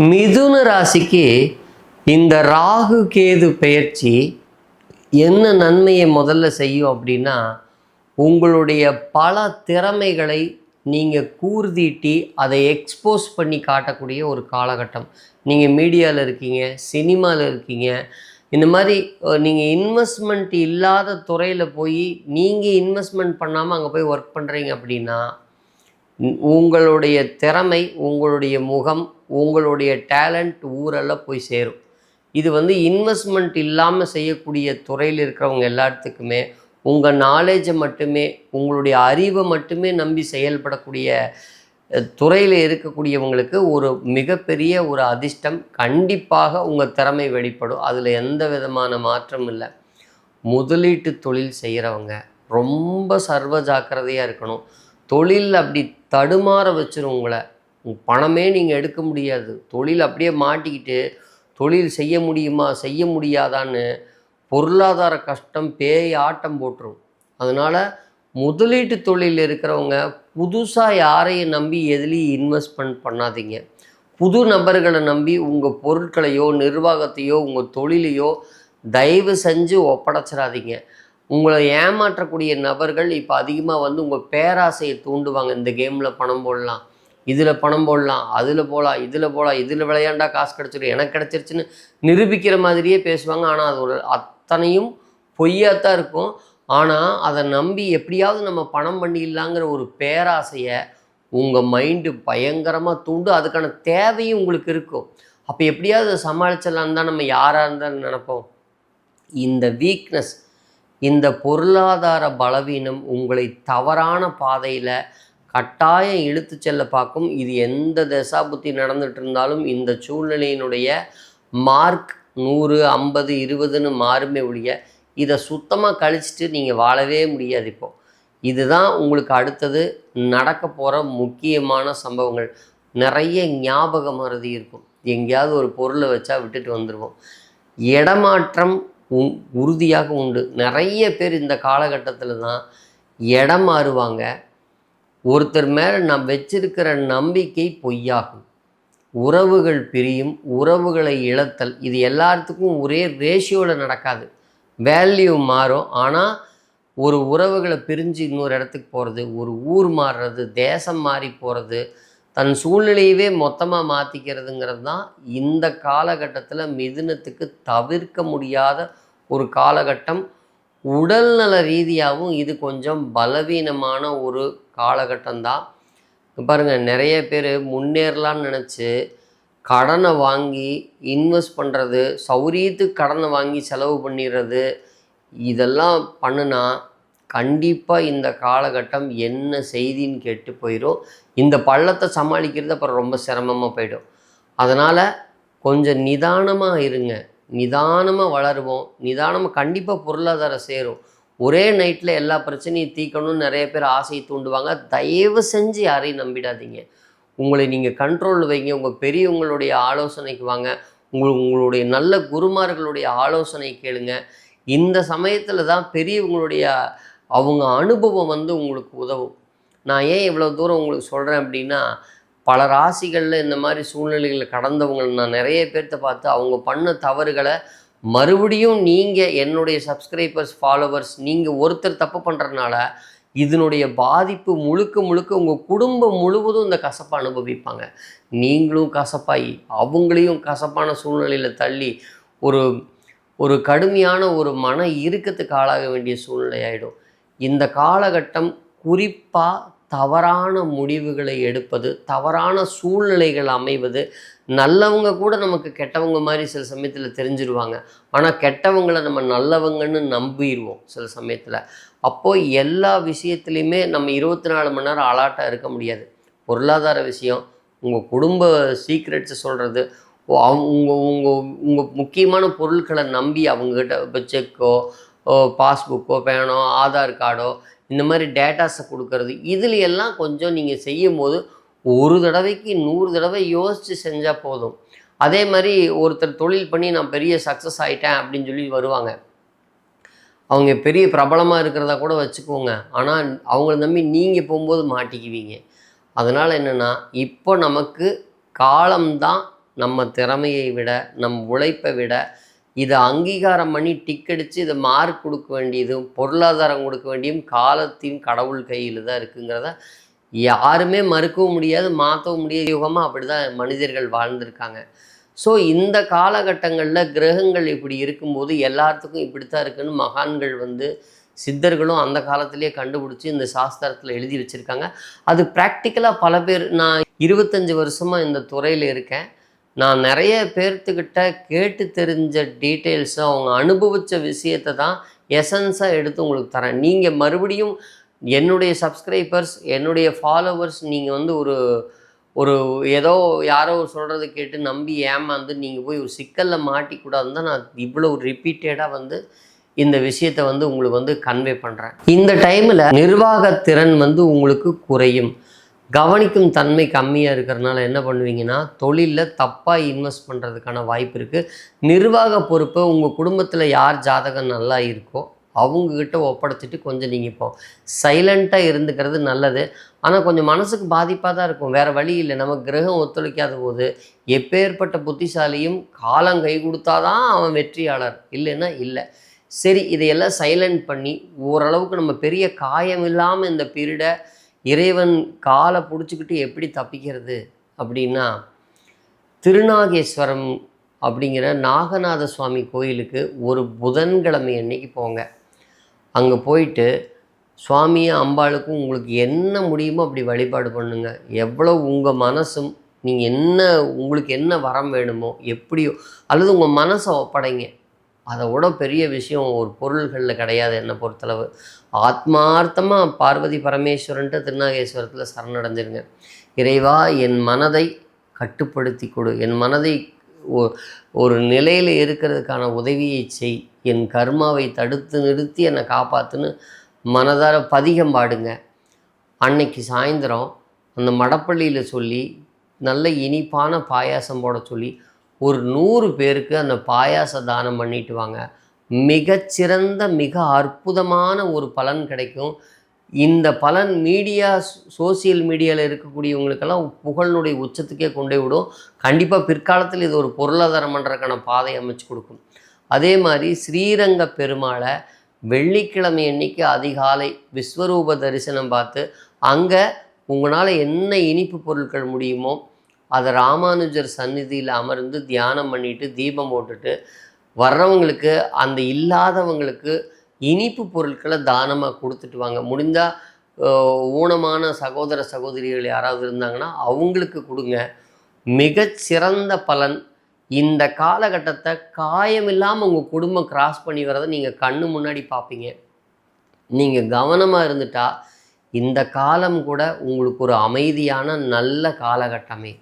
மிதுன ராசிக்கு இந்த ராகு கேது பெயர்ச்சி என்ன நன்மையை முதல்ல செய்யும் அப்படின்னா உங்களுடைய பல திறமைகளை நீங்கள் கூர்தீட்டி அதை எக்ஸ்போஸ் பண்ணி காட்டக்கூடிய ஒரு காலகட்டம். நீங்கள் மீடியாவில் இருக்கீங்க சினிமாவில் இருக்கீங்க இந்த மாதிரி நீங்கள் இன்வெஸ்ட்மெண்ட் இல்லாத துறையில் போய் நீங்கள் இன்வெஸ்ட்மெண்ட் பண்ணாமல் அங்கே போய் ஒர்க் பண்ணுறீங்க அப்படின்னா உங்களுடைய திறமை உங்களுடைய முகம் உங்களுடைய டேலண்ட் ஊரெல்லாம் போய் சேரும். இது வந்து இன்வெஸ்ட்மெண்ட் இல்லாமல் செய்யக்கூடிய துறையில் இருக்கிறவங்க எல்லாத்துக்குமே உங்கள் நாலேஜை மட்டுமே உங்களுடைய அறிவை மட்டுமே நம்பி செயல்படக்கூடிய துறையில் இருக்கக்கூடியவங்களுக்கு ஒரு மிகப்பெரிய ஒரு அதிர்ஷ்டம். கண்டிப்பாக உங்கள் திறமை வெளிப்படும். அதில் எந்த விதமான மாற்றம் இல்லை. முதலீட்டு தொழில் செய்கிறவங்க ரொம்ப சர்வ ஜாக்கிரதையாக இருக்கணும். தொழில் அப்படி தடுமாற வச்சிரும் உங்களை. பணமே நீங்கள் எடுக்க முடியாது. தொழில் அப்படியே மாட்டிக்கிட்டு தொழில் செய்ய முடியுமா செய்ய முடியாதான்னு பொருளாதார கஷ்டம் பேய் ஆட்டம் போட்டுரும். அதனால் முதலீட்டு தொழில் இருக்கிறவங்க புதுசாக யாரையும் நம்பி எதுலேயும் இன்வெஸ்ட்மெண்ட் பண்ணாதீங்க. புது நபர்களை நம்பி உங்கள் பொருட்களையோ நிர்வாகத்தையோ உங்கள் தொழிலையோ தயவு செஞ்சு ஒப்படைச்சிடாதீங்க. உங்களை ஏமாற்றக்கூடிய நபர்கள் இப்போ அதிகமாக வந்து உங்கள் பேராசையை தூண்டுவாங்க. இந்த கேமில் பணம் போடலாம் இதில் பணம் போடலாம் அதில் போகலாம் இதில் போகலாம் இதில் விளையாண்டா காசு கிடச்சிடும் எனக்கு கிடச்சிருச்சுன்னு நிரூபிக்கிற மாதிரியே பேசுவாங்க. ஆனால் அது ஒரு அத்தனையும் பொய்யாத்தான் இருக்கும். ஆனால் அதை நம்பி எப்படியாவது நம்ம பணம் பண்ணிடலாங்கிற ஒரு பேராசையை உங்கள் மைண்டு பயங்கரமாக தூண்டு அதுக்கான தேவையும் உங்களுக்கு இருக்கும். அப்போ எப்படியாவது சமாளிச்சிடலான்னு தான் நம்ம யாராக இருந்தாலும் நினைப்போம். இந்த வீக்னஸ் இந்த பொருளாதார பலவீனம் உங்களை தவறான பாதையில் கட்டாயம் இழுத்து செல்ல பார்க்கும். இது எந்த தசாபுத்தி நடந்துட்டு இருந்தாலும் இந்த சூழ்நிலையினுடைய மார்க் நூறு ஐம்பது இருபதுன்னு மாறுமே ஒழிய இதை சுத்தமாக கழிச்சிட்டு நீங்கள் வாழவே முடியாது இப்போ. இதுதான் உங்களுக்கு அடுத்தது நடக்க போகிற முக்கியமான சம்பவங்கள். நிறைய ஞாபக மறதி இருக்கும். எங்கேயாவது ஒரு பொருளை வச்சா விட்டுட்டு வந்துடுவோம் இடமாற்றம் உறுதியாக உண்டு. நிறைய பேர் இந்த காலகட்டத்தில் தான் இடம் மாறுவாங்க. ஒருத்தர் மேலே நாம் வச்சிருக்கிற நம்பிக்கை பொய்யாகும். உறவுகள் பிரியும் உறவுகளை இழத்தல் இது எல்லாத்துக்கும் ஒரே ரேஷியோவில் நடக்காது. வேல்யூ மாறும். ஆனால் ஒரு உறவுகளை பிரிஞ்சு இன்னொரு இடத்துக்கு போகிறது ஒரு ஊர் மாறுறது தேசம் மாறி போகிறது தன் சூழ்நிலையவே மொத்தமாக மாற்றிக்கிறதுங்கிறது தான் இந்த காலகட்டத்தில் மிதுனத்துக்கு தவிர்க்க முடியாத ஒரு காலகட்டம் உடல்நல ரீதியாகவும் இது கொஞ்சம் பலவீனமான ஒரு காலகட்டம்தான். பாருங்கள் நிறைய பேர் முன்னேறலாம்னு நினச்சி கடனை வாங்கி இன்வெஸ்ட் பண்ணுறது சௌரியத்துக்கு கடனை வாங்கி செலவு பண்ணிடுறது இதெல்லாம் பண்ணுனா கண்டிப்பாக இந்த காலகட்டம் என்ன செய்தின்னு கேட்டு போயிடும் இந்த பள்ளத்தை சமாளிக்கிறது அப்புறம் ரொம்ப சிரமமாக போயிடும். அதனால் கொஞ்சம் நிதானமாக இருங்க. நிதானமாக வளருவோம். நிதானமாக கண்டிப்பாக பொருளாதாரம் சேரும். ஒரே நைட்டில் எல்லா பிரச்சனையும் தீர்க்கணும்னு நிறைய பேர் ஆசையை தூண்டுவாங்க. தயவு செஞ்சு யாரையும் நம்பிடாதீங்க. உங்களை நீங்கள் கண்ட்ரோல் வைங்க. உங்கள் பெரியவங்களுடைய ஆலோசனைக்கு வாங்க. உங்கள் உங்களுடைய நல்ல குருமார்களுடைய ஆலோசனை கேளுங்க. இந்த சமயத்தில் தான் பெரியவங்களுடைய அவங்க அனுபவம் வந்து உங்களுக்கு உதவும். நான் ஏன் இவ்வளோ தூரம் உங்களுக்கு சொல்கிறேன் அப்படின்னா பல ராசிகளில் இந்த மாதிரி சூழ்நிலைகளை கடந்தவங்க நான் நிறைய பேர்த்த பார்த்து அவங்க பண்ண தவறுகளை மறுபடியும் நீங்கள் என்னுடைய சப்ஸ்கிரைபர்ஸ் ஃபாலோவர்ஸ் நீங்கள் ஒருத்தர் தப்பு பண்ணுறதுனால இதனுடைய பாதிப்பு முழுக்க முழுக்க உங்கள் குடும்பம் முழுவதும் இந்த கசப்பை அனுபவிப்பாங்க. நீங்களும் கசப்பாகி அவங்களையும் கசப்பான சூழ்நிலையில் தள்ளி ஒரு ஒரு கடுமையான ஒரு மன இறுக்கத்துக்கு ஆளாக வேண்டிய சூழ்நிலை ஆகிடும் இந்த காலகட்டம் குறிப்பாக தவறான முடிவுகளை எடுப்பது தவறான சூழ்நிலைகள் அமைவது நல்லவங்க கூட நமக்கு கெட்டவங்க மாதிரி சில சமயத்தில் தெரிஞ்சிருவாங்க. ஆனால் கெட்டவங்களை நம்ம நல்லவங்கன்னு நம்பிடுவோம் சில சமயத்தில். அப்போது எல்லா விஷயத்துலையுமே நம்ம இருபத்தி நாலு மணி நேரம் அலாட்டாக இருக்க முடியாது. பொருளாதார விஷயம் உங்கள் குடும்ப சீக்ரெட்ஸை சொல்கிறது உங்கள் உங்கள் உங்கள் முக்கியமான பொருட்களை நம்பி அவங்கக்கிட்ட இப்போ செக்கோ பாஸ்புக்கோ பேனோ ஆதார் கார்டோ இந்த மாதிரி டேட்டாஸை கொடுக்கறது. இதில் எல்லாம் கொஞ்சம் நீங்கள் செய்யும் போது ஒரு தடவைக்கு நூறு தடவை யோசித்து செஞ்சால் போதும். அதே மாதிரி ஒருத்தர் தொழில் பண்ணி நான் பெரிய சக்ஸஸ் ஆகிட்டேன் அப்படின்னு சொல்லி வருவாங்க. அவங்க பெரிய பிரபலமாக இருக்கிறதா கூட வச்சுக்கோங்க. ஆனால் அவங்கள நம்பி நீங்கள் போகும்போது மாட்டிக்குவீங்க. அதனால் என்னென்னா இப்போ நமக்கு காலம்தான் நம்ம திறமையை விட நம் உழைப்பை விட இதை அங்கீகாரம் பண்ணி டிக் அடித்து இதை மார்க் கொடுக்க வேண்டியதும் பொருளாதாரம் கொடுக்க வேண்டியும் காலத்தையும் கடவுள் கையில் தான் இருக்குங்கிறத யாருமே மறுக்கவும் முடியாது மாற்றவும் முடியாது. யுகமாக அப்படி தான் மனிதர்கள் வாழ்ந்திருக்காங்க. ஸோ இந்த காலகட்டங்களில் கிரகங்கள் இப்படி இருக்கும்போது எல்லாத்துக்கும் இப்படி தான் இருக்குன்னு மகான்கள் வந்து சித்தர்களும் அந்த காலத்திலேயே கண்டுபிடிச்சி இந்த சாஸ்திரத்தில் எழுதி வச்சுருக்காங்க. அது ப்ராக்டிக்கலாக பல பேர் நான் இருபத்தஞ்சி வருஷமாக இந்த துறையில் இருக்கேன். நான் நிறைய பேர்த்துக்கிட்ட கேட்டு தெரிஞ்ச டீட்டெயில்ஸை அவங்க அனுபவித்த விஷயத்தை தான் எசன்ஸாக எடுத்து உங்களுக்கு தரேன். நீங்கள் மறுபடியும் என்னுடைய சப்ஸ்கிரைபர்ஸ் என்னுடைய ஃபாலோவர்ஸ் நீங்கள் வந்து ஒரு ஒரு ஏதோ யாரோ சொல்கிறத கேட்டு நம்பி ஏமாந்து நீங்கள் போய் ஒரு சிக்கலில் மாட்டிக்கூடாதுன்னு தான் நான் இவ்வளோ ரிப்பீட்டடாக வந்து இந்த விஷயத்தை வந்து உங்களுக்கு வந்து கன்வே பண்ணுறேன் இந்த டைமில் நிர்வாகத்திறன் வந்து உங்களுக்கு குறையும். கவனிக்கும் தன்மை கம்மியாக இருக்கிறதுனால என்ன பண்ணுவீங்கன்னா தொழிலில் தப்பாக இன்வெஸ்ட் பண்ணுறதுக்கான வாய்ப்பு இருக்குது நிர்வாக பொறுப்பை உங்கள் குடும்பத்தில் யார் ஜாதகம் நல்லா இருக்கோ அவங்கக்கிட்ட ஒப்படைச்சிட்டு கொஞ்சம் நீங்கள் இப்போ சைலண்ட்டாக இருந்துக்கிறது நல்லது. ஆனால் கொஞ்சம் மனசுக்கு பாதிப்பாக தான் இருக்கும். வேறு வழி இல்லை. நம்ம கிரகம் ஒத்துழைக்காத போது எப்பேற்பட்ட புத்திசாலியும் காலம் கை கொடுத்தாதான் அவன் வெற்றியாளர். இல்லைன்னா இல்லை. சரி இதையெல்லாம் சைலண்ட் பண்ணி ஓரளவுக்கு நம்ம பெரிய காயம் இல்லாமல் இந்த பீரியடை இறைவன் காலை பிடிச்சிக்கிட்டு எப்படி தப்பிக்கிறது அப்படின்னா திருநாகேஸ்வரம் அப்படிங்கிற நாகநாத சுவாமி கோயிலுக்கு ஒரு புதன்கிழமை அன்னைக்கு போங்க. அங்கே போயிட்டு சுவாமியும் அம்பாளுக்கும் உங்களுக்கு என்ன முடியுமோ அப்படி வழிபாடு பண்ணுங்க. எவ்வளோ உங்கள் மனசும் நீங்கள் என்ன உங்களுக்கு என்ன வரம் வேணுமோ எப்படியோ அல்லது உங்கள் மனசை ஒப்படைங்க. அதை விட பெரிய விஷயம் ஒரு பொருள்களில் கிடையாது என்னை பொறுத்தளவு. ஆத்மார்த்தமாக பார்வதி பரமேஸ்வரன்ட்டு திருநாகேஸ்வரத்தில் சரணடைஞ்சிருங்க. இறைவா என் மனதை கட்டுப்படுத்தி கொடு. என் மனதை ஒ- ஒரு நிலையில் இருக்கிறதுக்கான உதவியை செய். என் கர்மாவை தடுத்து நிறுத்தி என்னை காப்பாற்றுன்னு மனதார பதிகம் பாடுங்க. அன்னைக்கு சாயந்தரம் அந்த மடப்பள்ளியில் சொல்லி நல்ல இனிப்பான பாயாசம் போட சொல்லி ஒரு நூறு பேருக்கு அந்த பாயாச தானம் பண்ணிட்டு வாங்க. மிகச்சிறந்த மிக அற்புதமான ஒரு பலன் கிடைக்கும். இந்த பலன் மீடியா சோசியல் மீடியாவில் இருக்கக்கூடியவங்களுக்கெல்லாம் புகழினுடைய உச்சத்துக்கே கொண்டே விடும். கண்டிப்பாக பிற்காலத்தில் இது ஒரு பொருளாதாரம் பண்ணுறதுக்கான பாதை அமைச்சு கொடுக்கும். அதே மாதிரி ஸ்ரீரங்க பெருமாளை வெள்ளிக்கிழமை அன்னைக்கு அதிகாலை விஸ்வரூப தரிசனம் பார்த்து அங்கே உங்களால் என்ன இனிப்பு பொருட்கள் முடியுமோ அதை ராமானுஜர் சந்நிதியில் அமர்ந்து தியானம் பண்ணிட்டு தீபம் போட்டுட்டு வர்றவங்களுக்கு அந்த இல்லாதவங்களுக்கு இனிப்பு பொருட்களை தானமாக கொடுத்துட்டு வாங்க. முடிந்தால் ஊனமான சகோதர சகோதரிகள் யாராவது இருந்தாங்கன்னா அவங்களுக்கு கொடுங்க. மிகச்சிறந்த பலன். இந்த காலகட்டத்தை காயமில்லாமல் உங்கள் குடும்பம் கிராஸ் பண்ணி வரதை நீங்கள் கண்ணு முன்னாடி பார்ப்பீங்க. நீங்கள் கவனமாக இருந்துட்டா இந்த காலம் கூட உங்களுக்கு ஒரு அமைதியான நல்ல காலகட்டமே.